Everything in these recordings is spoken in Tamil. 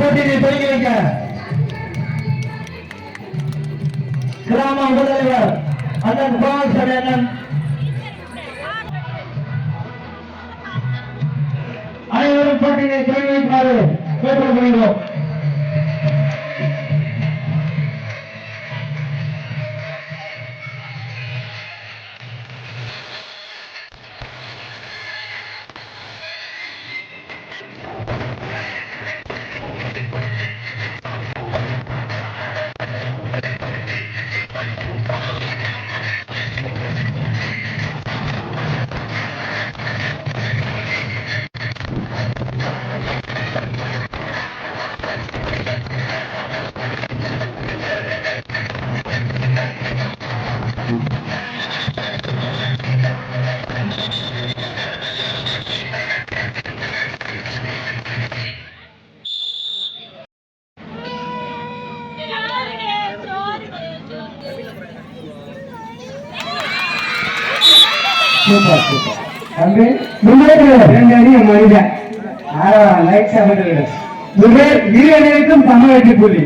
போட்டியை தொடங்கி வைக்க. கிராம முதல்வர் அண்ணன் குமாரசாமி அண்ணன். அனைவரும் போட்டியை தொடங்கி வைக்குமாறு கேட்டுக்கொள்கிறோம். சூப்பர் சூப்பர் தம்பி முன்னேற்ற ரெண்டு அடி மனிதன் லைட் சாப்பிட்டு இரு அணிகளுக்கும் சம வெற்றி புள்ளி.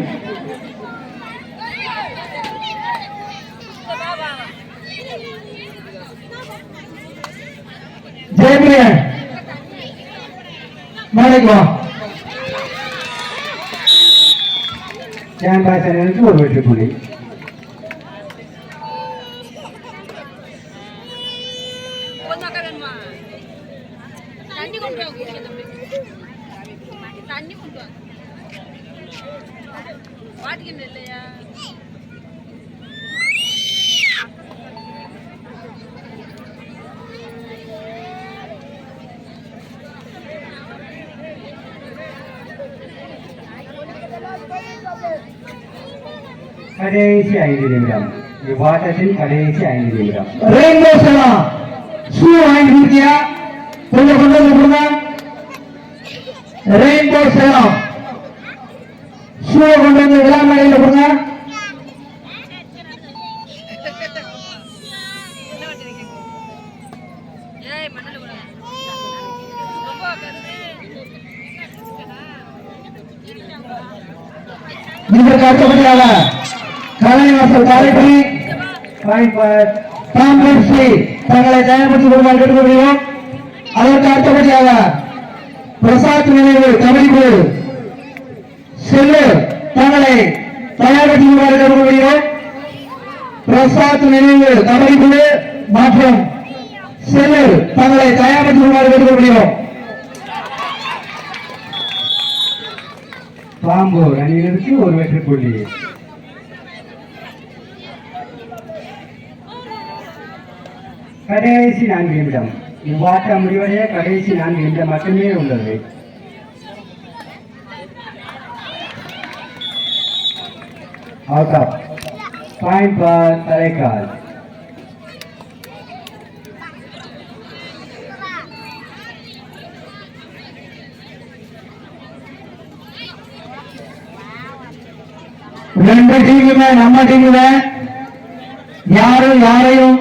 ஜெயபிரியன் அணிகளுக்கு ஒரு வெற்றி புள்ளி கொஞ்சம் வேணுமா தண்ணி கொண்டு வா குடிக்க தம்பி தண்ணி கொண்டு வா வாட்டிக்கிட்டு இல்லையா? கடைசி ஐந்து நிமிடம். இவ்வாட்டத்தின் கடைசி ஐந்து நிமிடம். ரெயின்போ செல்லாம் ஷூ வாங்கி கொடுத்தியா? கொஞ்சம் கொண்டு வந்து கொடுங்க. ரெயின்போ செல்லாம் ஷூ கொண்டு வந்து விழாமலையில் கொடுங்க என்ன வச்சிருக்கீங்க ஏய் மண்ணில் கூட ரொம்ப கருது இதற்கு அடுத்தபடியாக கலைவாசல் காரைக்குடி. காங்கிரஸ்ரீ தங்களை தயார்படுத்திக் கொள்வார் கேட்டுக்கொள்கிறோம். அதற்கு அடுத்தபடியாக பிரசாத் நினைவு கபடிக்குழு சென்று தங்களை தயார்படுத்திக் கொள்வார் கேட்டுக்கொள்கிறோம் பிரசாத் நினைவு கபடிக்குழு மற்றும் செல்லு தங்களை தயார்படுத்திக் கொள்வார் கேட்டுக்கொள்கிறோம் பாம்பூர் அணியிலிருந்து ஒரு வெற்றி புள்ளி. கடைசி நான்கு நிமிடம். இவ்வாட்டம் முடிவடைய கடைசி நான்கு நிமிடம் மட்டுமே உள்ளது. அவுட் ஆஃப் பாயிண்ட் பார் தலைக்கால் ரெண்டு டீமுமே நம்ம டீமுல யாரும் யாரையும்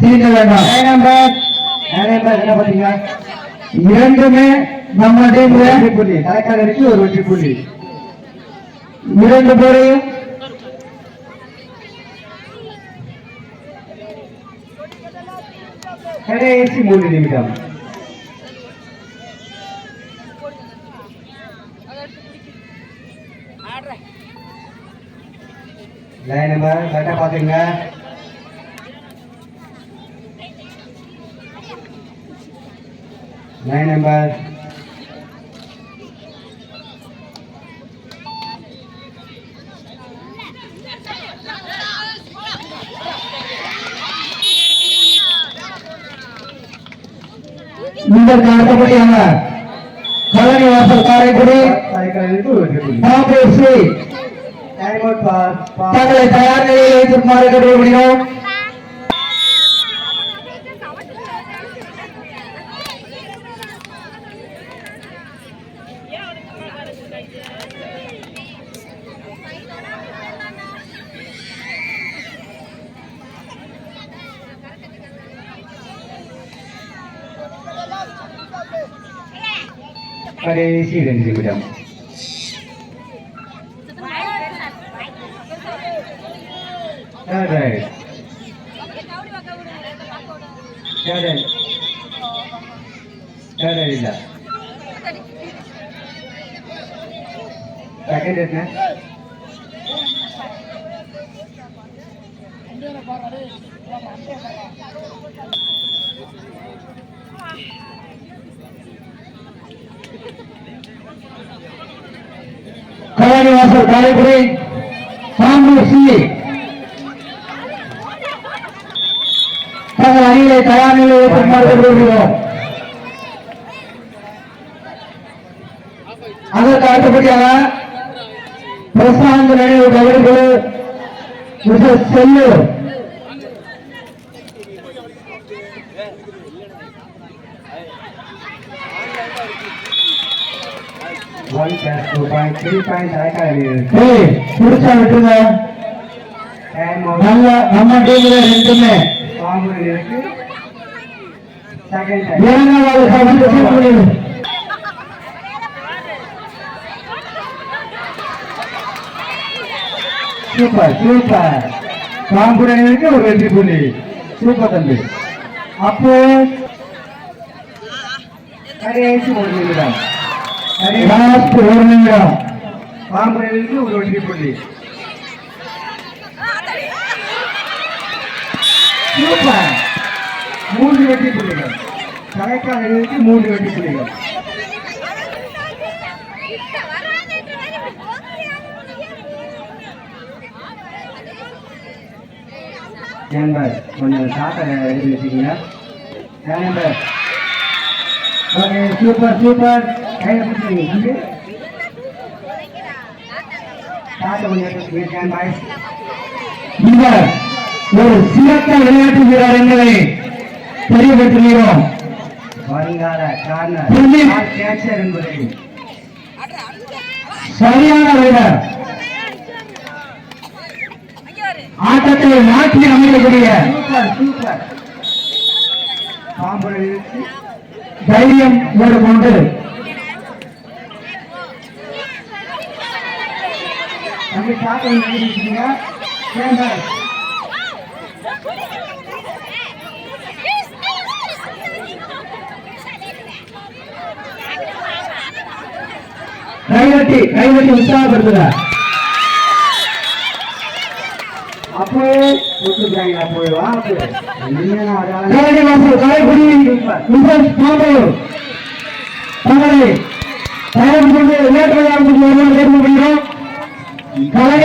தீண்ட வேண்டாம் நம்பர் நம்பர் என்ன பண்ணீங்க இரண்டுமே நம்ம டீம்ல புள்ளி தலைக்காலருக்கு ஒரு வெற்றி புள்ளி இரண்டு பேரையும் கடைசி மூன்று நிமிடம். ஆடுறேன் லைன் நம்பர் லைன் நம்பர் இதற்கு அடுத்தபடியாக கழனி வாசல் காரைக்குடி பார் பார் தங்களை தயார் நிலையில் வைத்திருக்குமாறு கேட்டுக்கொள்கிறோம். ஆ અરે શ્રી રણજી ગુલામ રાઈટ રાઈટ ಇಲ್ಲ ಸೆಕೆಂಡ್ ಇದ್ನ Thank you. கல்யாணி வாசல் காரைக்குடி சாம்பூர் சி. தங்கள் அணிகளை தயார் நிலையில் வைக்குமாறு அதற்கு அடுத்தபடியாக பிரசாந்த் நினைவு கபடிக்குழு mister Sellur. Point three point அரைக்காது ஏய் முடிச்சா விட்டுருங்க நல்ல நம்ம டீம்ல ரெண்டுமே இருக்கு செகண்ட் டைம் சூப்பர் சூப்பர். காம்புரனுக்கு ஒரு வெற்றி புள்ளி. சூப்பர் தம்பி. அப்போ கடைசி ஒரு நிமிடம். கடைசி ஒரு வெற்றி புள்ளி சூப்பர் மூன்று வெற்றி புள்ளிகள் கடைக்காரர்களுக்கு மூன்று வெற்றி புள்ளிகள் நம்பர் கொஞ்சம் சாட்டை எடுத்து வச்சுக்கீங்க ஓகே சூப்பர் சூப்பர். இவர் ஒரு சிறந்த விளையாட்டு வீரர் என்பதை தெரியப்பட்டுள்ளோம் என்பதை சரியான வீரர் ஆட்டத்தை மாற்றி அமைக்கக்கூடிய தைரியம் மேற்கொண்டு கொண்டு சாட்டை எடுத்து எழுதிருக்கீங்க நம்பர் கைவட்டி கைவட்டி உற்சாகப்படுத்துக அப்போ வா বলা